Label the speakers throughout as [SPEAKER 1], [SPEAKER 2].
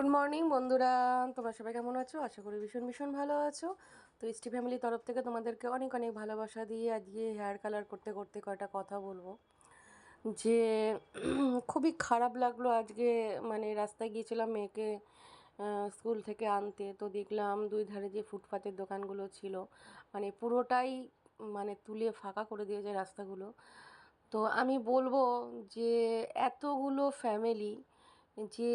[SPEAKER 1] Good morning বন্ধুরা। তোমরা সবাই কেমন আছো? আশা করি ভীষণ ভীষণ ভালো আছো। তো ইস্টি ফ্যামিলির তরফ থেকে তোমাদেরকে অনেক অনেক ভালোবাসা দিয়ে আজকে হেয়ার কালার করতে করতে কয়টা কথা বলব। যে খুবই খারাপ লাগল আজকে। মানে রাস্তায় গিয়েছিলাম মেয়েকে স্কুল থেকে আনতে। তো দেখলাম দুই ধারে যে ফুটপাতের দোকানগুলো ছিল মানে পুরোটাই মানে তুলে ফাঁকা করে দিয়েছে রাস্তাগুলো। তো আমি বলব যে এতগুলো ফ্যামিলি যে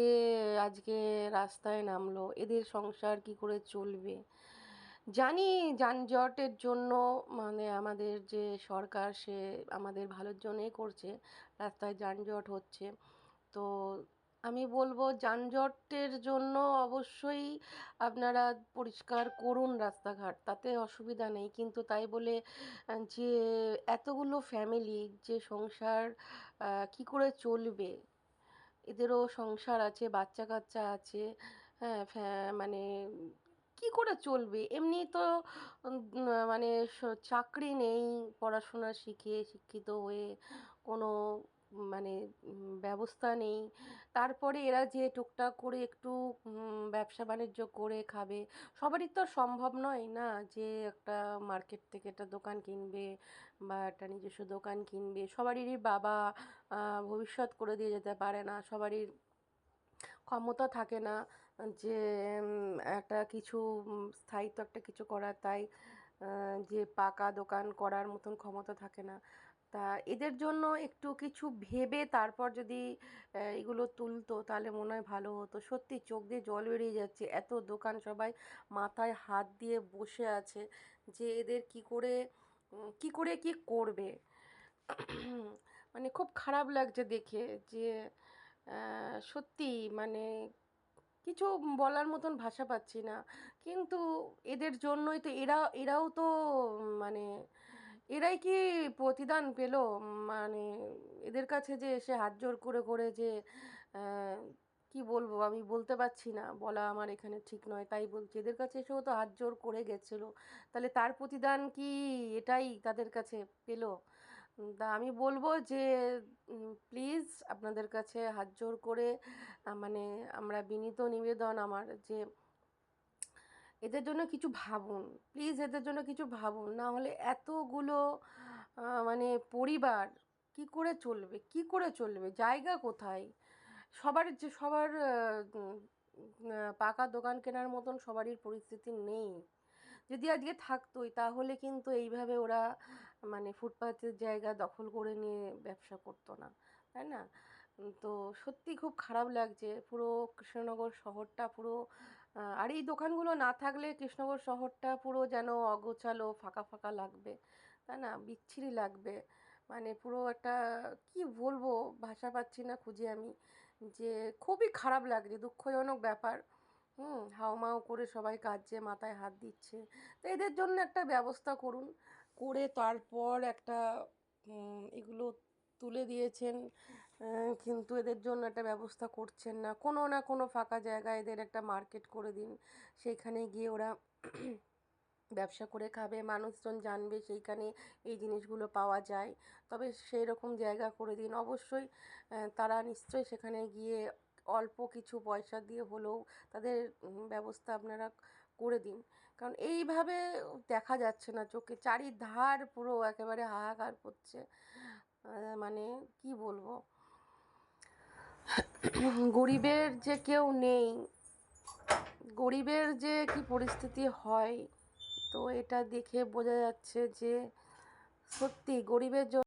[SPEAKER 1] আজকে রাস্তায় নামলো, এদের সংসার কি করে চলবে? জানি যানজটের জন্য মানে আমাদের যে সরকার, সে আমাদের ভালোর জন্যই করছে, রাস্তায় যানজট হচ্ছে। তো আমি বলব যানজটের জন্য অবশ্যই আপনারা পরিষ্কার করুন রাস্তাঘাট, তাতে অসুবিধা নেই। কিন্তু তাই বলে, যে এতগুলো ফ্যামিলি যে সংসার কি করে চলবে? এদেরও সংসার আছে বাচ্চা কাচ্চা আছে হ্যাঁ মানে কি করে চলবে? এমনি তো মানে চাকরি নেই পড়াশোনা শিখে, শিক্ষিত হয়ে, কোনো মানে ব্যবস্থা নেই। তারপরে এরা যে টুকটাক করে একটু ব্যবসা বাণিজ্য করে খাবে, সবারই তো সম্ভব নয় না যে একটা মার্কেট থেকে একটা দোকান কিনবে বা একটা নিজস্ব দোকান কিনবে। সবারই বাবা ভবিষ্যৎ করে দিয়ে যেতে পারে না। সবারই ক্ষমতা থাকে না যে একটা কিছু স্থায়িত্ব একটা কিছু করার। তাই যে পাকা দোকান করার মতন ক্ষমতা থাকে না। তা এদের জন্য একটু কিছু ভেবে তারপর যদি এগুলো তুলতো, তাহলে মনে হয় ভালো হতো। সত্যি চোখ দিয়ে জল বেরিয়ে যাচ্ছে। এত দোকান সবাই মাথায় হাত দিয়ে বসে আছে যে এদের কি করে কি করে কি করবে। মানে খুব খারাপ লাগছে দেখে যে সত্যি মানে কিছু বলার মতন ভাষা পাচ্ছি না। কিন্তু এদের জন্যই তো এরা, এরাও তো মানে এরাই কি প্রতিদান পেল? মানে এদের কাছে যে এসে হাত জোর করে করে যে কি বলব আমি বলতে পারছি না। বলা আমার এখানে ঠিক নয়, তাই বলছি। এদের কাছে এসেও তো হাত জোর করে গেছিল। তাহলে তার প্রতিদান কি এটাই তাদের কাছে পেল? তা আমি বলব যে প্লিজ আপনাদের কাছে হাত জোর করে মানে আমরা বিনীত নিবেদন আমার যে, এদের জন্য কিছু ভাবুন। প্লিজ এদের জন্য কিছু ভাবুন। না হলে এতগুলো মানে পরিবার কি করে চলবে? কি করে চলবে? জায়গা কোথায়? সবার যে, সবার পাকা দোকান কেনার মতন সবারই পরিস্থিতি নেই। যদি আজকে থাকতোই, তাহলে কিন্তু এইভাবে ওরা মানে ফুটপাথের জায়গা দখল করে নিয়ে ব্যবসা করতো না, তাই না? তো সত্যি খুব খারাপ লাগছে পুরো কৃষ্ণনগর শহরটা পুরো আর এই দোকানগুলো না থাকলে কৃষ্ণনগর শহরটা পুরো যেন অগোছালো, ফাঁকা ফাঁকা লাগবে, তাই না? বিচ্ছিরি লাগবে মানে পুরো একটা, কি বলব, ভাষা পাচ্ছি না খুঁজে আমি, যে খুবই খারাপ লাগছে, দুঃখজনক ব্যাপার। হুম হাউমাউ করে সবাই কাঁদছে, মাথায় হাত দিচ্ছে। তো এদের জন্য একটা ব্যবস্থা করুন। করে তারপর একটা এগুলো তুলে দিয়েছেন কিন্তু এদের জন্য একটা ব্যবস্থা করছেন না। কোনো না কোনো ফাঁকা জায়গায় এদের একটা মার্কেট করে দিন। সেইখানে গিয়ে ওরা ব্যবসা করে খাবে, মানুষজন জানবে সেইখানে এই জিনিসগুলো পাওয়া যায়। তবে সেই রকম জায়গা করে দিন। অবশ্যই তারা নিশ্চয়ই সেখানে গিয়ে অল্প কিছু পয়সা দিয়ে হলেও তাদের ব্যবস্থা আপনারা করে দিন। কারণ এইভাবে দেখা যাচ্ছে না চোখে, চারিধার পুরো একেবারে হাহাকার করছে। মানে কি বলব? গরিবের যে কেউ নেই, গরিবের যে কি পরিস্থিতি হয়, তো এটা দেখে বোঝা যাচ্ছে যে সত্যি গরিবের জন্য